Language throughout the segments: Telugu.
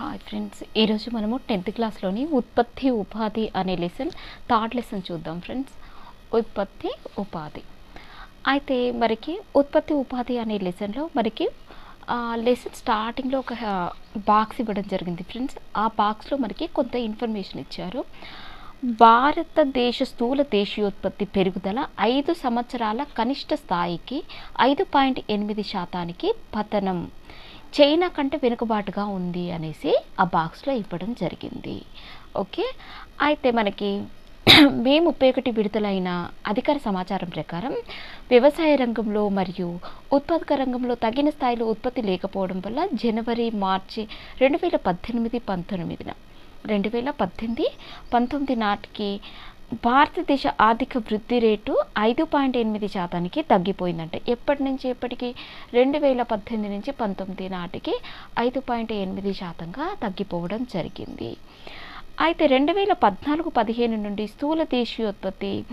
హాయ్ ఫ్రెండ్స్ ఈరోజు మనము టెన్త్ క్లాస్లోని ఉత్పత్తి ఉపాధి అనే లెసన్ థర్డ్ లెసన్ చూద్దాం ఫ్రెండ్స్ ఉత్పత్తి ఉపాధి. అయితే మరికి ఉత్పత్తి ఉపాధి అనే లెసన్లో మనకి లెసన్ స్టార్టింగ్లో ఒక బాక్స్ ఇవ్వడం జరిగింది ఫ్రెండ్స్ ఆ బాక్స్లో మనకి కొంత ఇన్ఫర్మేషన్ ఇచ్చారు. భారతదేశ స్థూల దేశీయోత్పత్తి పెరుగుదల ఐదు సంవత్సరాల కనిష్ట స్థాయికి ఐదు పాయింట్ ఎనిమిది శాతానికి పతనం. చైనా కంటే వెనుకబాటుగా ఉంది అనేసి ఆ బాక్స్లో ఇవ్వడం జరిగింది. ఓకే? అయితే మనకి మే ముప్పై ఒకటి విడుదలైన అధికార సమాచారం ప్రకారం వ్యవసాయ రంగంలో మరియు ఉత్పాదక రంగంలో తగిన స్థాయిలో ఉత్పత్తి లేకపోవడం వల్ల జనవరి మార్చి రెండు వేల పద్దెనిమిది పంతొమ్మిదిన రెండు వేల పద్దెనిమిది పంతొమ్మిది నాటికి భారతదేశ ఆర్థిక వృద్ధి రేటు ఐదు పాయింట్ ఎనిమిది శాతానికి తగ్గిపోయిందంట. ఎప్పటి నుంచి ఎప్పటికి? రెండు వేల పద్దెనిమిది నుంచి పంతొమ్మిది నాటికి ఐదు పాయింట్ ఎనిమిది శాతంగా తగ్గిపోవడం జరిగింది. అయితే రెండు వేల పద్నాలుగు పదిహేను నుండి స్థూల దేశీయోత్పత్తి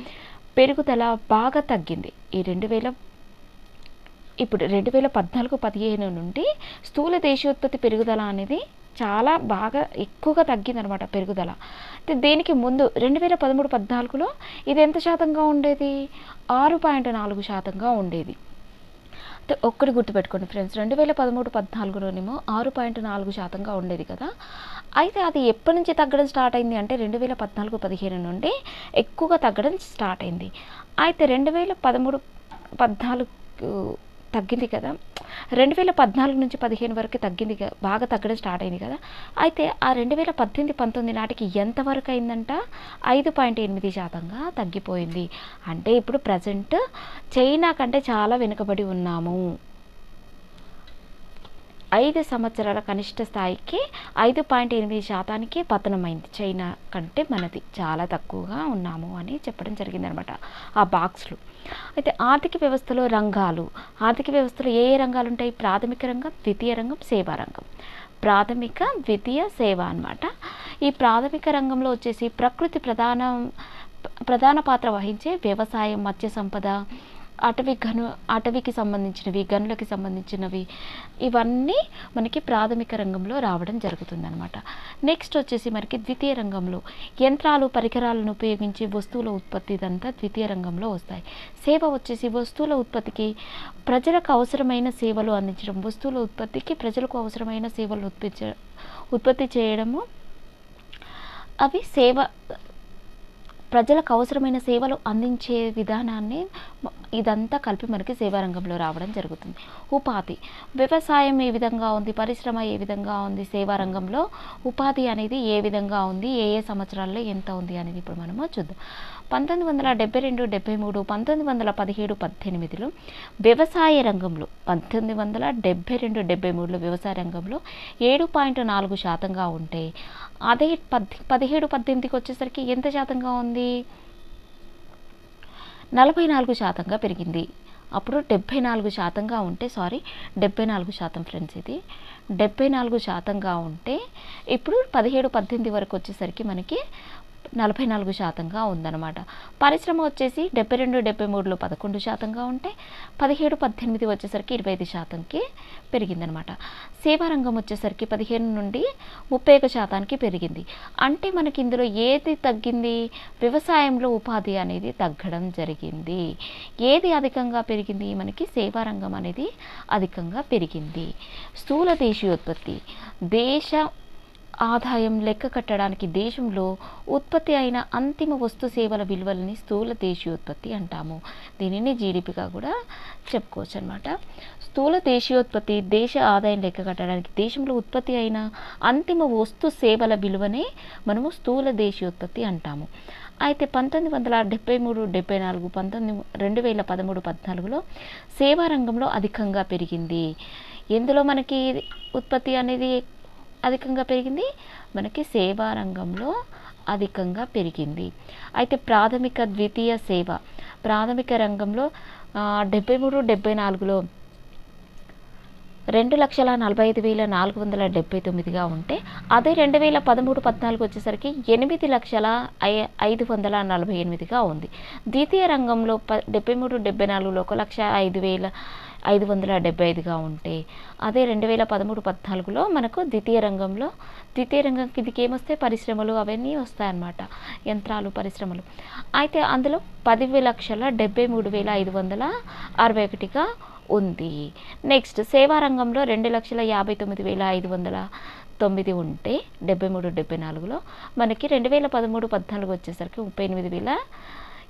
పెరుగుదల బాగా తగ్గింది. ఈ రెండు వేల ఇప్పుడు రెండు వేల పద్నాలుగు పదిహేను నుండి స్థూల దేశోత్పత్తి పెరుగుదల అనేది చాలా బాగా ఎక్కువగా తగ్గిందనమాట పెరుగుదల. దీనికి దేనికి ముందు రెండు వేల పదమూడు పద్నాలుగులో ఇది ఎంత శాతంగా ఉండేది? ఆరు పాయింట్ నాలుగు శాతంగా ఉండేది. ఒక్కటి గుర్తుపెట్టుకోండి ఫ్రెండ్స్ రెండు వేల పదమూడు పద్నాలుగులోనేమో ఆరు పాయింట్ నాలుగు శాతంగా ఉండేది కదా. అయితే అది ఎప్పటి నుంచి తగ్గడం స్టార్ట్ అయింది అంటే రెండు వేల పద్నాలుగు పదిహేను నుండి ఎక్కువగా తగ్గడం స్టార్ట్ అయింది. అయితే రెండు వేల పదమూడు పద్నాలుగు తగ్గింది కదా. రెండు వేల పద్నాలుగు నుంచి పదిహేను వరకు తగ్గింది బాగా తగ్గడం స్టార్ట్ అయింది కదా. అయితే ఆ రెండు వేల పద్దెనిమిది పంతొమ్మిది నాటికి ఎంతవరకు అయిందంట? ఐదు పాయింట్ ఎనిమిది శాతంగా తగ్గిపోయింది. అంటే ఇప్పుడు ప్రజెంట్ చైనా కంటే చాలా వెనుకబడి ఉన్నాము. ఐదు సంవత్సరాల కనిష్ట స్థాయికి ఐదు పాయింట్ ఎనిమిది శాతానికి పతనమైంది. చైనా కంటే మనది చాలా తక్కువగా ఉన్నాము అని చెప్పడం జరిగిందనమాట ఆ బాక్స్లో. అయితే ఆర్థిక వ్యవస్థలో రంగాలు ఆర్థిక వ్యవస్థలో ఏ ఏ రంగాలు ఉంటాయి ప్రాథమిక రంగం ద్వితీయ రంగం సేవా రంగం. ప్రాథమిక ద్వితీయ సేవ అన్నమాట. ఈ ప్రాథమిక రంగంలో వచ్చేసి ప్రకృతి ప్రధాన ప్రధాన పాత్ర వహించే వ్యవసాయం మత్స్య సంపద అటవీ గను అటవీకి సంబంధించినవి గనులకి సంబంధించినవి ఇవన్నీ మనకి ప్రాథమిక రంగంలో రావడం జరుగుతుందనమాట నెక్స్ట్ వచ్చేసి మనకి ద్వితీయ రంగంలో. యంత్రాలు పరికరాలను ఉపయోగించి వస్తువుల ఉత్పత్తి ఇదంతా ద్వితీయ రంగంలో వస్తాయి. సేవ వచ్చేసి వస్తువుల ఉత్పత్తికి ప్రజలకు అవసరమైన సేవలు అందించడం వస్తువుల ఉత్పత్తికి ప్రజలకు అవసరమైన సేవలు ఉత్పత్తి ఉత్పత్తి చేయడము అవి సేవ ప్రజలకు అవసరమైన సేవలు అందించే విధానాన్ని ఇదంతా కలిపి మనకి సేవారంగంలో రావడం జరుగుతుంది. ఉపాధి. వ్యవసాయం ఏ విధంగా ఉంది? పరిశ్రమ ఏ విధంగా ఉంది? సేవారంగంలో ఉపాధి అనేది ఏ విధంగా ఉంది? ఏ ఏ సంవత్సరాల్లో ఎంత ఉంది అనేది ఇప్పుడు మనము చూద్దాం. పంతొమ్మిది వందల డెబ్బై రెండు డెబ్బై మూడు పంతొమ్మిది వందల పదిహేడు పద్దెనిమిదిలో వ్యవసాయ రంగంలో పంతొమ్మిది వందల డెబ్బై రెండు డెబ్బై మూడులో వ్యవసాయ రంగంలో ఏడు పాయింట్ నాలుగు శాతంగా ఉంటే అదే పద్ పదిహేడు పద్దెనిమిదికి వచ్చేసరికి ఎంత శాతంగా ఉంది? నలభై నాలుగు శాతంగా పెరిగింది. అప్పుడు డెబ్బై నాలుగు శాతంగా ఉంటే సారీ డెబ్బై నాలుగు శాతం ఫ్రెండ్స్ ఇది. డెబ్బై నాలుగు శాతంగా ఉంటే ఇప్పుడు పదిహేడు పద్దెనిమిది వరకు వచ్చేసరికి మనకి నలభై నాలుగు శాతంగా ఉందన్నమాట. పరిశ్రమ వచ్చేసి డెబ్బై రెండు డెబ్బై మూడులో పదకొండు శాతంగా ఉంటే పదిహేడు పద్దెనిమిది వచ్చేసరికి ఇరవై ఐదు శాతంకి పెరిగిందనమాట సేవా రంగం వచ్చేసరికి పదిహేను నుండి ముప్పై ఒక శాతానికి పెరిగింది. అంటే మనకి ఇందులో ఏది తగ్గింది? వ్యవసాయంలో ఉపాధి అనేది తగ్గడం జరిగింది. ఏది అధికంగా పెరిగింది? మనకి సేవా రంగం అనేది అధికంగా పెరిగింది. స్థూల దేశీయోత్పత్తి. దేశ ఆదాయం లెక్క కట్టడానికి దేశంలో ఉత్పత్తి అయిన అంతిమ వస్తు సేవల విలువలని స్థూల దేశీయోత్పత్తి అంటాము. దీనిని జీడిపిగా కూడా చెప్పుకోవచ్చు అనమాట స్థూల దేశీయోత్పత్తి దేశ ఆదాయం లెక్క కట్టడానికి దేశంలో ఉత్పత్తి అయిన అంతిమ వస్తు సేవల విలువనే మనము స్థూల దేశీయోత్పత్తి అంటాము. అయితే పంతొమ్మిది వందల డెబ్బై మూడు డెబ్బై నాలుగు పంతొమ్మిది రెండు వేల పదమూడు పద్నాలుగులో సేవా రంగంలో అధికంగా పెరిగింది. ఎందులో మనకి ఉత్పత్తి అనేది అధికంగా పెరిగింది. మనకి సేవా రంగంలో అధికంగా పెరిగింది. అయితే ప్రాథమిక ద్వితీయ సేవ ప్రాథమిక రంగంలో డెబ్బై మూడు డెబ్బై నాలుగులో రెండు లక్షల నలభై ఐదు వేల నాలుగు వందల డెబ్బై తొమ్మిదిగా ఉంటే అదే రెండు వేల పదమూడు పద్నాలుగు వచ్చేసరికి ఎనిమిది లక్షల ఐ ఐదు వందల నలభై ఎనిమిదిగా ఉంది. ద్వితీయ రంగంలో ప డెబ్బై మూడు డెబ్బై నాలుగులో ఒక లక్ష ఐదు వేల ఐదు వందల డెబ్బై ఐదుగా ఉంటే అదే రెండు వేల పదమూడు పద్నాలుగులో మనకు ద్వితీయ రంగంలో ద్వితీయ రంగం కిందికి ఏమొస్తే పరిశ్రమలు అవన్నీ వస్తాయన్నమాట యంత్రాలు పరిశ్రమలు. అయితే అందులో పది లక్షల డెబ్బై మూడు వేల ఐదు వందల అరవై ఒకటిగా ఉంది. నెక్స్ట్ సేవా రంగంలో రెండు లక్షల యాభై తొమ్మిది వేల ఐదు వందల తొమ్మిది ఉంటే డెబ్బై మూడు డెబ్బై నాలుగులో మనకి రెండు వేల పదమూడు పద్నాలుగు వచ్చేసరికి ముప్పై ఎనిమిది వేల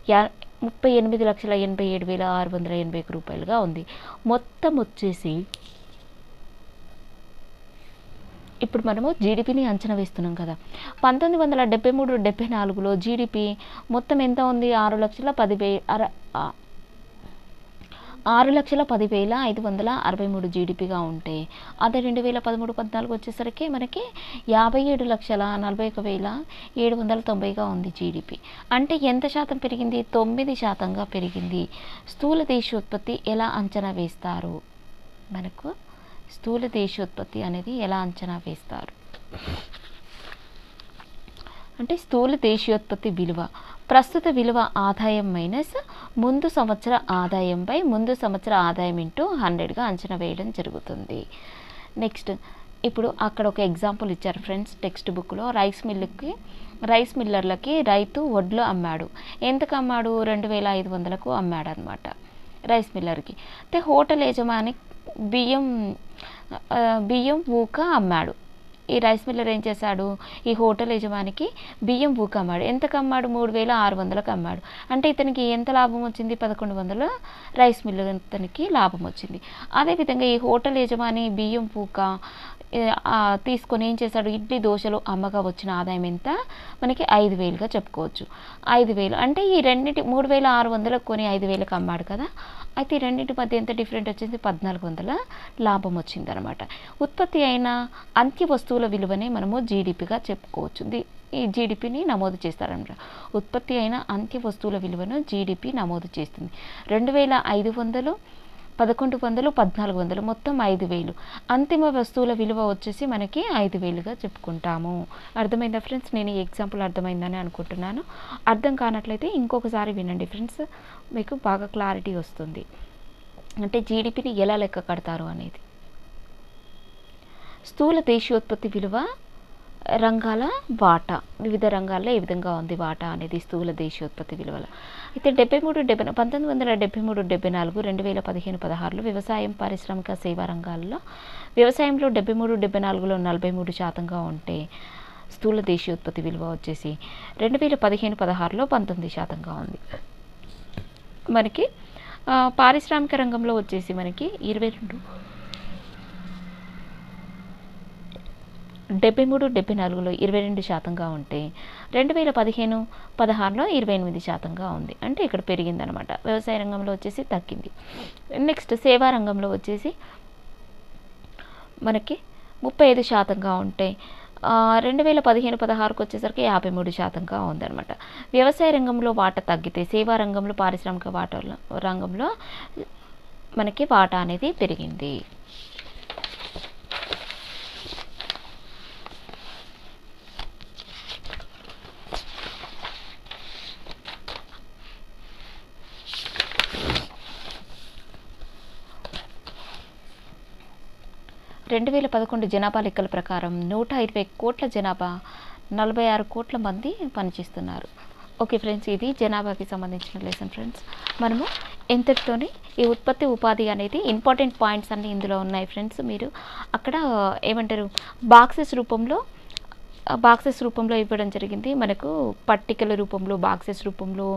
యా ముప్పై ఎనిమిది లక్షల ఎనభై ఏడు వేల ఆరు వందల ఎనభై ఒక రూపాయలుగా ఉంది. మొత్తం వచ్చేసి ఇప్పుడు మనము జీడిపిని అంచనా వేస్తున్నాం కదా. పంతొమ్మిది వందల డెబ్బై మూడు డెబ్బై నాలుగులో జీడిపి మొత్తం ఎంత ఉంది? ఆరు లక్షల పది వే అర ఆరు లక్షల పదివేల ఐదు వందల అరవై మూడు జీడిపిగా ఉంటే అదే రెండు వేల పదమూడు పద్నాలుగు వచ్చేసరికి మనకి యాభై ఏడు లక్షల నలభై ఒక వేల ఏడు వందల తొంభైగా ఉంది జీడిపి. అంటే ఎంత శాతం పెరిగింది? తొమ్మిది శాతంగా పెరిగింది. స్థూల దేశోత్పత్తి ఎలా అంచనా వేస్తారు? మనకు స్థూల దేశోత్పత్తి అనేది ఎలా అంచనా వేస్తారు? అంటే స్థూల దేశీయోత్పత్తి విలువ. ప్రస్తుత విలువ ఆదాయం మైనస్ ముందు సంవత్సర ఆదాయంపై ముందు సంవత్సర ఆదాయం ఇంటూ హండ్రెడ్గా అంచనా వేయడం జరుగుతుంది. నెక్స్ట్ ఇప్పుడు అక్కడ ఒక ఎగ్జాంపుల్ ఇచ్చారు ఫ్రెండ్స్ టెక్స్ట్ బుక్లో రైస్ మిల్లుకి రైస్ మిల్లర్లకి రైతు వడ్లు అమ్మాడు. ఎందుకు అమ్మాడు? రెండు వేల ఐదు వందలకు అమ్మాడు అనమాట రైస్ మిల్లర్కి. అయితే హోటల్ యజమాని బియ్యం బియ్యం ఊక అమ్మాడు. ఈ రైస్ మిల్లర్ ఏం చేశాడు? ఈ హోటల్ యజమానికి బియ్యం ఊక అమ్మాడు ఎంతకు అమ్మాడు మూడు వేల ఆరు వందలకు అమ్మాడు అంటే ఇతనికి ఎంత లాభం వచ్చింది? పదకొండు వందల రైస్ మిల్లర్ ఇతనికి లాభం వచ్చింది. అదేవిధంగా ఈ హోటల్ యజమాని బియ్యం పూక తీసుకొని ఏం చేశాడు? ఇడ్లీ దోశలు అమ్మగా వచ్చిన ఆదాయం ఎంత? మనకి ఐదు వేలుగా చెప్పుకోవచ్చు. ఐదు వేలు. అంటే ఈ రెండింటి మూడు వేల ఆరు వందలకు కొని ఐదు వేలకు అమ్మాడు కదా? అయితే ఈ రెండింటి మధ్య ఎంత డిఫరెంట్ వచ్చింది? పద్నాలుగు వందల లాభం వచ్చింది అనమాట ఉత్పత్తి అయిన అంత్య వస్తువుల విలువనే మనము జీడిపిగా చెప్పుకోవచ్చు ఈ జీడిపిని నమోదు చేస్తారనమాట ఉత్పత్తి అయిన అంత్య వస్తువుల విలువను జీడిపి నమోదు చేస్తుంది. రెండు వేల ఐదు వందలు పదకొండు వందలు పద్నాలుగు వందలు మొత్తం ఐదు వేలు. అంతిమ వస్తువుల విలువ వచ్చేసి మనకి ఐదు వేలుగా చెప్పుకుంటాము. అర్థమైందా ఫ్రెండ్స్? నేను ఈ ఎగ్జాంపుల్ అర్థమైందని అనుకుంటున్నాను. అర్థం కానట్లయితే ఇంకొకసారి వినండి ఫ్రెండ్స్. మీకు బాగా క్లారిటీ వస్తుంది. అంటే జీడిపిని ఎలా లెక్క కడతారు అనేది. స్థూల దేశీయోత్పత్తి విలువ రంగాల వాటా వివిధ రంగాల్లో ఏ విధంగా ఉంది వాటా అనేది స్థూల దేశీయోత్పత్తి విలువల. అయితే డెబ్బై మూడు డెబ్బై పంతొమ్మిది వందల డెబ్బై మూడు డెబ్బై నాలుగు రెండు వేల పదిహేను పదహారులో వ్యవసాయం పారిశ్రామిక సేవా రంగాల్లో వ్యవసాయంలో డెబ్బై మూడు డెబ్బై నాలుగులో నలభై మూడు శాతంగా ఉంటే స్థూల దేశీయోత్పత్తి విలువ వచ్చేసి రెండు వేల పదిహేను పదహారులో పంతొమ్మిది శాతంగా ఉంది. మనకి పారిశ్రామిక రంగంలో వచ్చేసి మనకి ఇరవై రెండు డెబ్బై మూడు డెబ్బై నాలుగులో ఇరవై రెండు శాతంగా ఉంటే రెండు వేల పదిహేను పదహారులో ఇరవై ఎనిమిది శాతంగా ఉంది. అంటే ఇక్కడ పెరిగిందనమాట. వ్యవసాయ రంగంలో వచ్చేసి తగ్గింది. నెక్స్ట్ సేవా రంగంలో వచ్చేసి మనకి ముప్పై ఐదు శాతంగా ఉంటే రెండు వేల పదిహేను పదహారుకు వచ్చేసరికి యాభై మూడు శాతంగా ఉందన్నమాట వ్యవసాయ రంగంలో వాట తగ్గితే సేవా రంగంలో పారిశ్రామిక వాట రంగంలో మనకి వాటా అనేది పెరిగింది. రెండు వేల పదకొండు జనాభా లెక్కల ప్రకారం నూట ఇరవై కోట్ల జనాభా నలభై ఆరు కోట్ల మంది పనిచేస్తున్నారు. ఓకే ఫ్రెండ్స్ ఇది జనాభాకి సంబంధించిన లెసన్ ఫ్రెండ్స్ మనము ఎంతటితోనే ఈ ఉత్పత్తి ఉపాధి అనేది ఇంపార్టెంట్ పాయింట్స్ అన్నీ ఇందులో ఉన్నాయి ఫ్రెండ్స్. మీరు అక్కడ ఏమంటారు బాక్సెస్ రూపంలో బాక్సెస్ రూపంలో ఇవ్వడం జరిగింది. మనకు పట్టికల రూపంలో బాక్సెస్ రూపంలో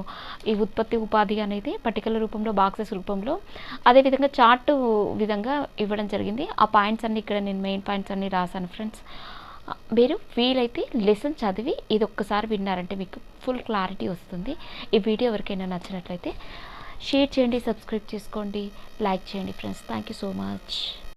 ఈ ఉత్పత్తి ఉపాధి అనేది పట్టికల రూపంలో బాక్సెస్ రూపంలో. అదేవిధంగా చార్ట్ విధంగా ఇవ్వడం జరిగింది. ఆ పాయింట్స్ అన్ని ఇక్కడ నేను మెయిన్ పాయింట్స్ అన్ని రాశాను ఫ్రెండ్స్. మీరు వీలైతే లెసన్ చదివి ఇది ఒక్కసారి విన్నారంటే మీకు ఫుల్ క్లారిటీ వస్తుంది. ఈ వీడియో ఎవరికైనా నచ్చినట్లయితే షేర్ చేయండి సబ్స్క్రైబ్ చేసుకోండి లైక్ చేయండి friends. Thank you so much.